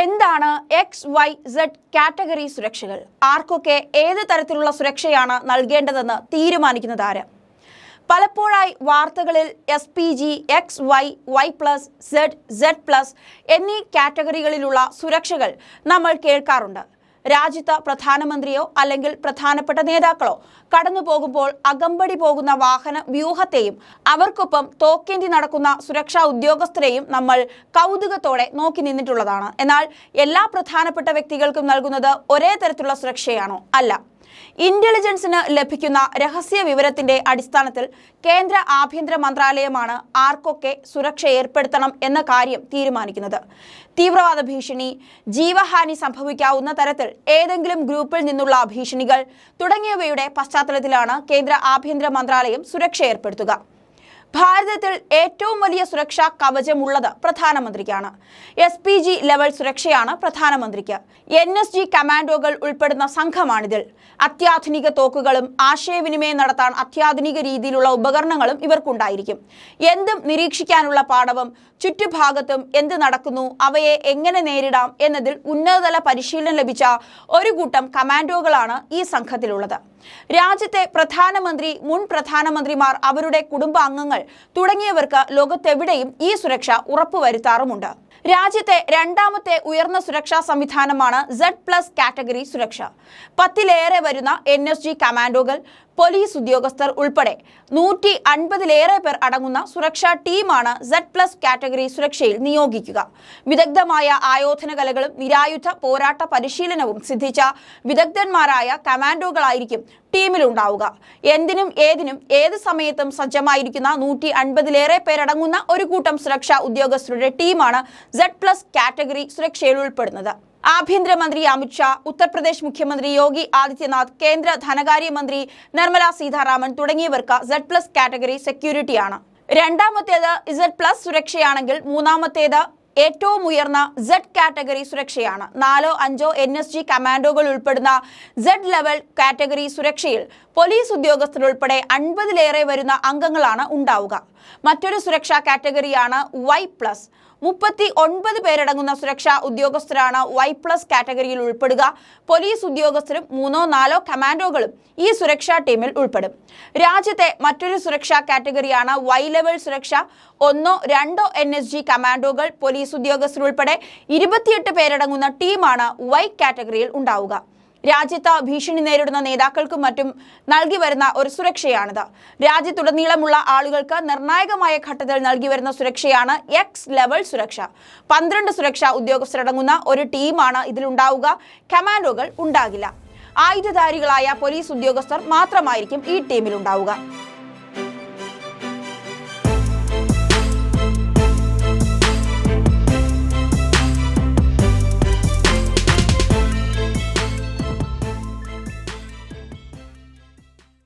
എന്താണ് X Y Z category സുരക്ഷകൾ? ആർക്കൊക്കെ ഏത് തരത്തിലുള്ള സുരക്ഷയാണ് നൽകേണ്ടതെന്ന് തീരുമാനിക്കുന്നത് ആര്? പലപ്പോഴായി വാർത്തകളിൽ S P G X Y Y plus Z Z plus എന്നീ കാറ്റഗറികളിലുള്ള സുരക്ഷകൾ നമ്മൾ കേൾക്കാറുണ്ട്. രാജ്യത്ത് പ്രധാനമന്ത്രിയോ അല്ലെങ്കിൽ പ്രധാനപ്പെട്ട നേതാക്കളോ കടന്നു പോകുമ്പോൾ അകമ്പടി പോകുന്ന വാഹന വ്യൂഹത്തെയും അവർക്കൊപ്പം തോക്കേന്തി നടക്കുന്ന സുരക്ഷാ ഉദ്യോഗസ്ഥരെയും നമ്മൾ കൗതുകത്തോടെ നോക്കി നിന്നിട്ടുള്ളതാണ്. എന്നാൽ എല്ലാ പ്രധാനപ്പെട്ട വ്യക്തികൾക്കും നൽകുന്നത് ഒരേ തരത്തിലുള്ള സുരക്ഷയാണോ? അല്ല. ഇന്റലിജൻസിന് ലഭിക്കുന്ന രഹസ്യ വിവരത്തിന്റെ അടിസ്ഥാനത്തിൽ കേന്ദ്ര ആഭ്യന്തര മന്ത്രാലയമാണ് ആർക്കൊക്കെ സുരക്ഷ ഏർപ്പെടുത്തണം എന്ന കാര്യം തീരുമാനിക്കുന്നത്. തീവ്രവാദ ഭീഷണി ജീവഹാനി സംഭവിക്കാവുന്ന തരത്തിൽ ഏതെങ്കിലും ഗ്രൂപ്പിൽ നിന്നുള്ള ഭീഷണികൾ തുടങ്ങിയവയുടെ പശ്ചാത്തലത്തിലാണ് കേന്ദ്ര ആഭ്യന്തര മന്ത്രാലയം സുരക്ഷ ഏർപ്പെടുത്തുക. ഭാരതത്തിൽ ഏറ്റവും വലിയ സുരക്ഷാ കവചമുള്ളത് പ്രധാനമന്ത്രിക്കാണ്. എസ് പി ജി ലെവൽ സുരക്ഷയാണ് പ്രധാനമന്ത്രിക്ക്. എൻ എസ് ജി കമാൻഡോകൾ ഉൾപ്പെടുന്ന സംഘമാണിതിൽ. അത്യാധുനിക തോക്കുകളും ആശയവിനിമയം നടത്താൻ അത്യാധുനിക രീതിയിലുള്ള ഉപകരണങ്ങളും ഇവർക്കുണ്ടായിരിക്കും. എന്തും നിരീക്ഷിക്കാനുള്ള പാഠവും ചുറ്റുഭാഗത്തും എന്ത് നടക്കുന്നു അവയെ എങ്ങനെ നേരിടാം എന്നതിൽ ഉന്നതതല പരിശീലനം ലഭിച്ച ഒരു കൂട്ടം കമാൻഡോകളാണ് ഈ സംഘത്തിലുള്ളത്. രാജ്യത്തെ പ്രധാനമന്ത്രി മുൻ പ്രധാനമന്ത്രിമാർ അവരുടെ കുടുംബാംഗങ്ങൾ തുടങ്ങിയവർക്ക് ലോകത്തെവിടെയും ഈ സുരക്ഷ ഉറപ്പുവരുത്താറുമുണ്ട്. രാജ്യത്തെ രണ്ടാമത്തെ ഉയർന്ന സുരക്ഷാ സംവിധാനമാണ് സെഡ് പ്ലസ് കാറ്റഗറി സുരക്ഷ. പത്തിലേറെ വരുന്ന എൻ എസ് ജി കമാൻഡോകൾ പോലീസ് ഉദ്യോഗസ്ഥർ ഉൾപ്പെടെ നൂറ്റി അൻപതിലേറെ പേർ അടങ്ങുന്ന സുരക്ഷാ ടീമാണ് സെഡ് പ്ലസ് കാറ്റഗറി സുരക്ഷയിൽ നിയോഗിക്കുക. വിദഗ്ധമായ ആയോധന കലകളും നിരായുധ പോരാട്ട പരിശീലനവും സിദ്ധിച്ച വിദഗ്ധന്മാരായ കമാൻഡോകളായിരിക്കും ടീമിലുണ്ടാവുക. എന്തിനും ഏതിനും ഏത് സമയത്തും സജ്ജമായിരിക്കുന്ന നൂറ്റി അൻപതിലേറെ പേരടങ്ങുന്ന ഒരു കൂട്ടം സുരക്ഷാ ഉദ്യോഗസ്ഥരുടെ ടീമാണ് സെഡ് പ്ലസ് കാറ്റഗറി സുരക്ഷയിൽ ഉൾപ്പെടുന്നത്. ആഭ്യന്തരമന്ത്രി അമിത്ഷാ ഉത്തർപ്രദേശ് മുഖ്യമന്ത്രി യോഗി ആദിത്യനാഥ് കേന്ദ്ര ധനകാര്യമന്ത്രി നിർമ്മല സീതാരാമൻ തുടങ്ങിയവർക്ക് സെഡ് പ്ലസ് കാറ്റഗറി സെക്യൂരിറ്റിയാണ്. രണ്ടാമത്തേത് ഇസഡ് പ്ലസ് സുരക്ഷയാണെങ്കിൽ മൂന്നാമത്തേത് ഏറ്റവും ഉയർന്ന സെഡ് കാറ്റഗറി സുരക്ഷയാണ്. നാലോ അഞ്ചോ എൻ എസ് ജി കമാൻഡോകൾ ഉൾപ്പെടുന്ന സെഡ് ലെവൽ കാറ്റഗറി സുരക്ഷയിൽ പോലീസ് ഉദ്യോഗസ്ഥരുൾപ്പെടെ അൻപതിലേറെ വരുന്ന അംഗങ്ങളാണ് ഉണ്ടാവുക. മറ്റൊരു സുരക്ഷാ കാറ്റഗറിയാണ് വൈ പ്ലസ് മുപ്പത്തി ഒൻപത് പേരടങ്ങുന്ന സുരക്ഷാ ഉദ്യോഗസ്ഥരാണ് വൈ പ്ലസ് കാറ്റഗറിയിൽ ഉൾപ്പെടുക. പോലീസ് ഉദ്യോഗസ്ഥരും മൂന്നോ നാലോ കമാൻഡോകളും ഈ സുരക്ഷാ ടീമിൽ ഉൾപ്പെടും. രാജ്യത്തെ മറ്റൊരു സുരക്ഷാ കാറ്റഗറിയാണ് വൈ ലെവൽ സുരക്ഷ. ഒന്നോ രണ്ടോ എൻ എസ് ജി കമാൻഡോകൾ പോലീസ് ഉദ്യോഗസ്ഥരുൾപ്പെടെ ഇരുപത്തിയെട്ട് പേരടങ്ങുന്ന ടീമാണ് വൈ കാറ്റഗറിയിൽ ഉണ്ടാവുക. രാജ്യത്ത് ഭീഷണി നേരിടുന്ന നേതാക്കൾക്കും മറ്റും നൽകി വരുന്ന ഒരു സുരക്ഷയാണിത്. രാജ്യത്തുടനീളമുള്ള ആളുകൾക്ക് നിർണായകമായ ഘട്ടത്തിൽ നൽകി വരുന്ന സുരക്ഷയാണ് എക്സ് ലെവൽ സുരക്ഷ. പന്ത്രണ്ട് സുരക്ഷാ ഉദ്യോഗസ്ഥരടങ്ങുന്ന ഒരു ടീമാണ് ഇതിലുണ്ടാവുക. കമാൻഡോകൾ ഉണ്ടാകില്ല. ആയുധധാരികളായ പോലീസ് ഉദ്യോഗസ്ഥർ മാത്രമായിരിക്കും ഈ ടീമിൽ ഉണ്ടാവുക